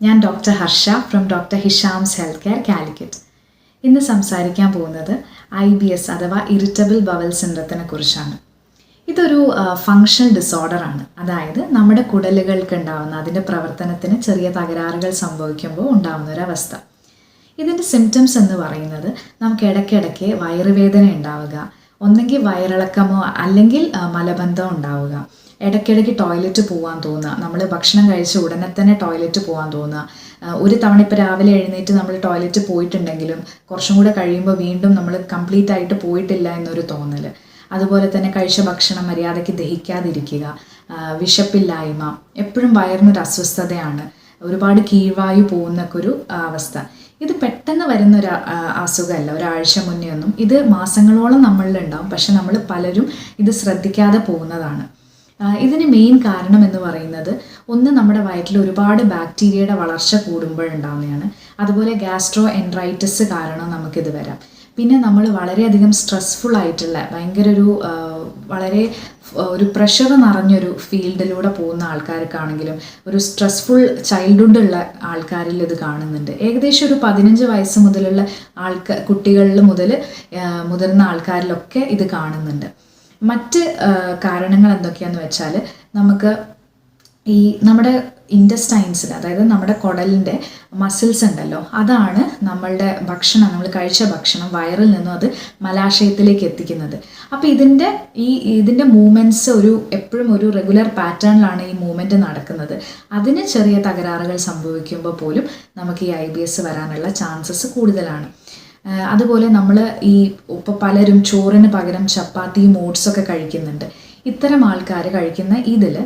ഞാൻ doctor Harsha from doctor Hisham's health care Calicut. ഇന്ന് സംസാരിക്കാൻ പോകുന്നത് ഐ ബി എസ് അഥവാ ഇറിറ്റബിൾ ബവൽ സിൻഡ്രത്തിനെ കുറിച്ചാണ്. ഇതൊരു ഫങ്ഷണൽ ഡിസോർഡറാണ് അതായത് നമ്മുടെ കുടലുകൾക്ക് ഉണ്ടാവുന്ന അതിന്റെ പ്രവർത്തനത്തിന് ചെറിയ തകരാറുകൾ സംഭവിക്കുമ്പോൾ ഉണ്ടാകുന്ന ഒരവസ്ഥ ഇതിന്റെ സിംറ്റംസ് എന്ന് പറയുന്നത് നമുക്ക് ഇടയ്ക്കിടയ്ക്ക് വയറുവേദന ഉണ്ടാവുക ഒന്നെങ്കിൽ വയറിളക്കമോ അല്ലെങ്കിൽ മലബന്ധം ഉണ്ടാവുക. ഇടയ്ക്കിടയ്ക്ക് ടോയ്ലറ്റ് പോകാൻ തോന്നുക നമ്മൾ ഭക്ഷണം കഴിച്ച ഉടനെ തന്നെ ടോയ്ലറ്റ് പോകാൻ തോന്നുക ഒരു തവണ ഇപ്പോൾ രാവിലെ എഴുന്നേറ്റ് നമ്മൾ ടോയ്ലറ്റ് പോയിട്ടുണ്ടെങ്കിലും കുറച്ചും കൂടെ കഴിയുമ്പോൾ വീണ്ടും നമ്മൾ കംപ്ലീറ്റ് ആയിട്ട് പോയിട്ടില്ല എന്നൊരു തോന്നൽ അതുപോലെ തന്നെ കഴിച്ച ഭക്ഷണം മര്യാദയ്ക്ക് ദഹിക്കാതിരിക്കുക വിശപ്പില്ലായ്മ എപ്പോഴും വയറിനൊരു അസ്വസ്ഥതയാണ്. ഒരുപാട് കീഴ്വായു പോകുന്നൊക്കെ ഒരു അവസ്ഥ. ഇത് പെട്ടെന്ന് വരുന്ന ഒരു അസുഖമല്ല ഒരാഴ്ച മുന്നേ ഒന്നും. ഇത് മാസങ്ങളോളം നമ്മളിലുണ്ടാവും. പക്ഷെ നമ്മൾ പലരും ഇത് ശ്രദ്ധിക്കാതെ പോകുന്നതാണ്. ഇതിന് മെയിൻ കാരണം എന്ന് പറയുന്നത് ഒന്ന് നമ്മുടെ വയറ്റിൽ ഒരുപാട് ബാക്ടീരിയയുടെ വളർച്ച കൂടുമ്പോഴുണ്ടാവുന്നതാണ്. അതുപോലെ ഗ്യാസ്ട്രോ എൻട്രൈറ്റിസ് കാരണം നമുക്കിത് വരാം. പിന്നെ നമ്മൾ വളരെയധികം സ്ട്രെസ്ഫുൾ ആയിട്ടുള്ള ഭയങ്കര ഒരു വളരെ ഒരു പ്രഷർ നിറഞ്ഞൊരു ഫീൽഡിലൂടെ പോകുന്ന ആൾക്കാർക്കാണെങ്കിലും ഒരു സ്ട്രെസ്ഫുൾ ചൈൽഡ്ഹുഡ് ഉള്ള ആൾക്കാരിൽ ഇത് കാണുന്നുണ്ട്. ഏകദേശം ഒരു പതിനഞ്ച് വയസ്സ് മുതലുള്ള ആൾക്കാർ കുട്ടികളിൽ മുതൽ മുതിർന്ന ആൾക്കാരിലൊക്കെ ഇത് കാണുന്നുണ്ട്. മറ്റ് കാരണങ്ങൾ എന്തൊക്കെയാന്ന് വെച്ചാൽ നമുക്ക് ഈ നമ്മുടെ ഇന്റസ്റ്റൈൻസിൽ അതായത് നമ്മുടെ കുടലിന്റെ മസിൽസ് ഉണ്ടല്ലോ അതാണ് നമ്മളുടെ ഭക്ഷണം നമ്മൾ കഴിച്ച ഭക്ഷണം വയറിൽ നിന്നും അത് മലാശയത്തിലേക്ക് എത്തിക്കുന്നത്. അപ്പോൾ ഇതിന്റെ ഈ ഇതിന്റെ മൂവ്മെന്റ്സ് ഒരു എപ്പോഴും ഒരു റെഗുലർ പാറ്റേണിലാണ് ഈ മൂവ്മെന്റ് നടക്കുന്നത്. അതിന് ചെറിയ തകരാറുകൾ സംഭവിക്കുമ്പോൾ പോലും നമുക്ക് ഈ ഐ ബി എസ് വരാനുള്ള ചാൻസസ് കൂടുതലാണ്. അതുപോലെ നമ്മൾ ഈ ഇപ്പോൾ പലരും ചോറിന് പകരം ചപ്പാത്തിയും ഓട്സൊക്കെ കഴിക്കുന്നുണ്ട്. ഇത്തരം ആൾക്കാർ കഴിക്കുന്ന ഇതിൽ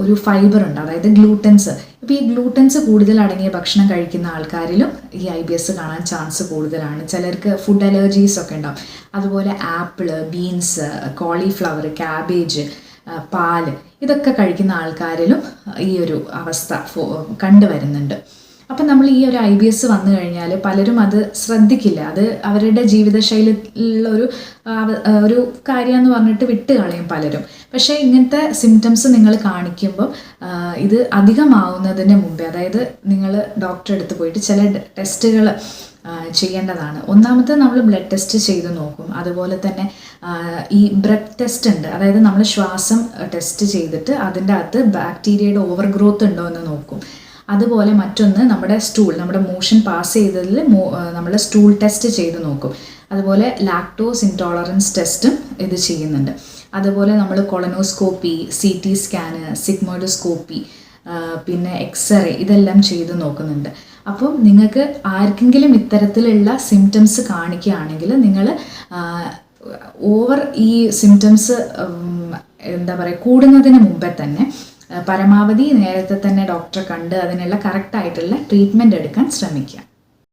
ഒരു ഫൈബർ ഉണ്ട്. അതായത് ഗ്ലൂട്ടൻസ് ഇപ്പോൾ ഈ ഗ്ലൂട്ടൻസ് കൂടുതൽ അടങ്ങിയ ഭക്ഷണം കഴിക്കുന്ന ആൾക്കാരിലും ഈ ഐ ബി എസ് കാണാൻ ചാൻസ് കൂടുതലാണ്. ചിലർക്ക് ഫുഡ് അലർജീസ് ഒക്കെ ഉണ്ടാവും. അതുപോലെ ആപ്പിൾ ബീൻസ് കോളിഫ്ലവർ ക്യാബേജ് പാൽ ഇതൊക്കെ കഴിക്കുന്ന ആൾക്കാരിലും ഈ ഒരു അവസ്ഥ കണ്ടുവരുന്നുണ്ട്. അപ്പം നമ്മൾ ഈ ഒരു ഐ ബി എസ് വന്നു കഴിഞ്ഞാൽ പലരും അത് ശ്രദ്ധിക്കില്ല. അത് അവരുടെ ജീവിതശൈലിയിലുള്ള ഒരു ഒരു കാര്യമെന്ന് പറഞ്ഞിട്ട് വിട്ട് കളയും പലരും. പക്ഷേ ഇങ്ങനത്തെ സിംറ്റംസ് നിങ്ങൾ കാണിക്കുമ്പോൾ ഇത് അധികമാവുന്നതിന് മുമ്പേ അതായത് നിങ്ങൾ ഡോക്ടറെ അടുത്ത് പോയിട്ട് ചില ടെസ്റ്റുകൾ ചെയ്യേണ്ടതാണ്. ഒന്നാമത്തെ നമ്മൾ ബ്ലഡ് ടെസ്റ്റ് ചെയ്ത് നോക്കും. അതുപോലെ തന്നെ ഈ ബ്രെത്ത് ടെസ്റ്റ് ഉണ്ട്. അതായത് നമ്മൾ ശ്വാസം ടെസ്റ്റ് ചെയ്തിട്ട് അതിന്റെ അകത്ത് ബാക്ടീരിയയുടെ ഓവർ ഗ്രോത്ത് ഉണ്ടോ എന്ന് നോക്കും. അതുപോലെ മറ്റൊന്ന് നമ്മുടെ സ്റ്റൂൾ നമ്മുടെ മോഷൻ പാസ് ചെയ്തതിൽ നമ്മൾ സ്റ്റൂൾ ടെസ്റ്റ് ചെയ്ത് നോക്കും. അതുപോലെ ലാക്ടോസ് ഇൻടോളറൻസ് ടെസ്റ്റും ഇത് ചെയ്യുന്നുണ്ട്. അതുപോലെ നമ്മൾ colonoscopy C T scan sigmoidoscopy പിന്നെ എക്സ്റേ ഇതെല്ലാം ചെയ്ത് നോക്കുന്നുണ്ട്. അപ്പം നിങ്ങൾക്ക് ആർക്കെങ്കിലും ഇത്തരത്തിലുള്ള സിംറ്റംസ് കാണിക്കുകയാണെങ്കിൽ നിങ്ങൾ ഓവർ ഈ സിംറ്റംസ് എന്താ പറയുക കൂടുന്നതിന് മുമ്പേ തന്നെ പരമാവധി നേരത്തെ തന്നെ ഡോക്ടറെ കണ്ട് അതിനുള്ള കറക്റ്റായിട്ടുള്ള ട്രീറ്റ്മെന്റ് എടുക്കാൻ ശ്രമിക്കുക.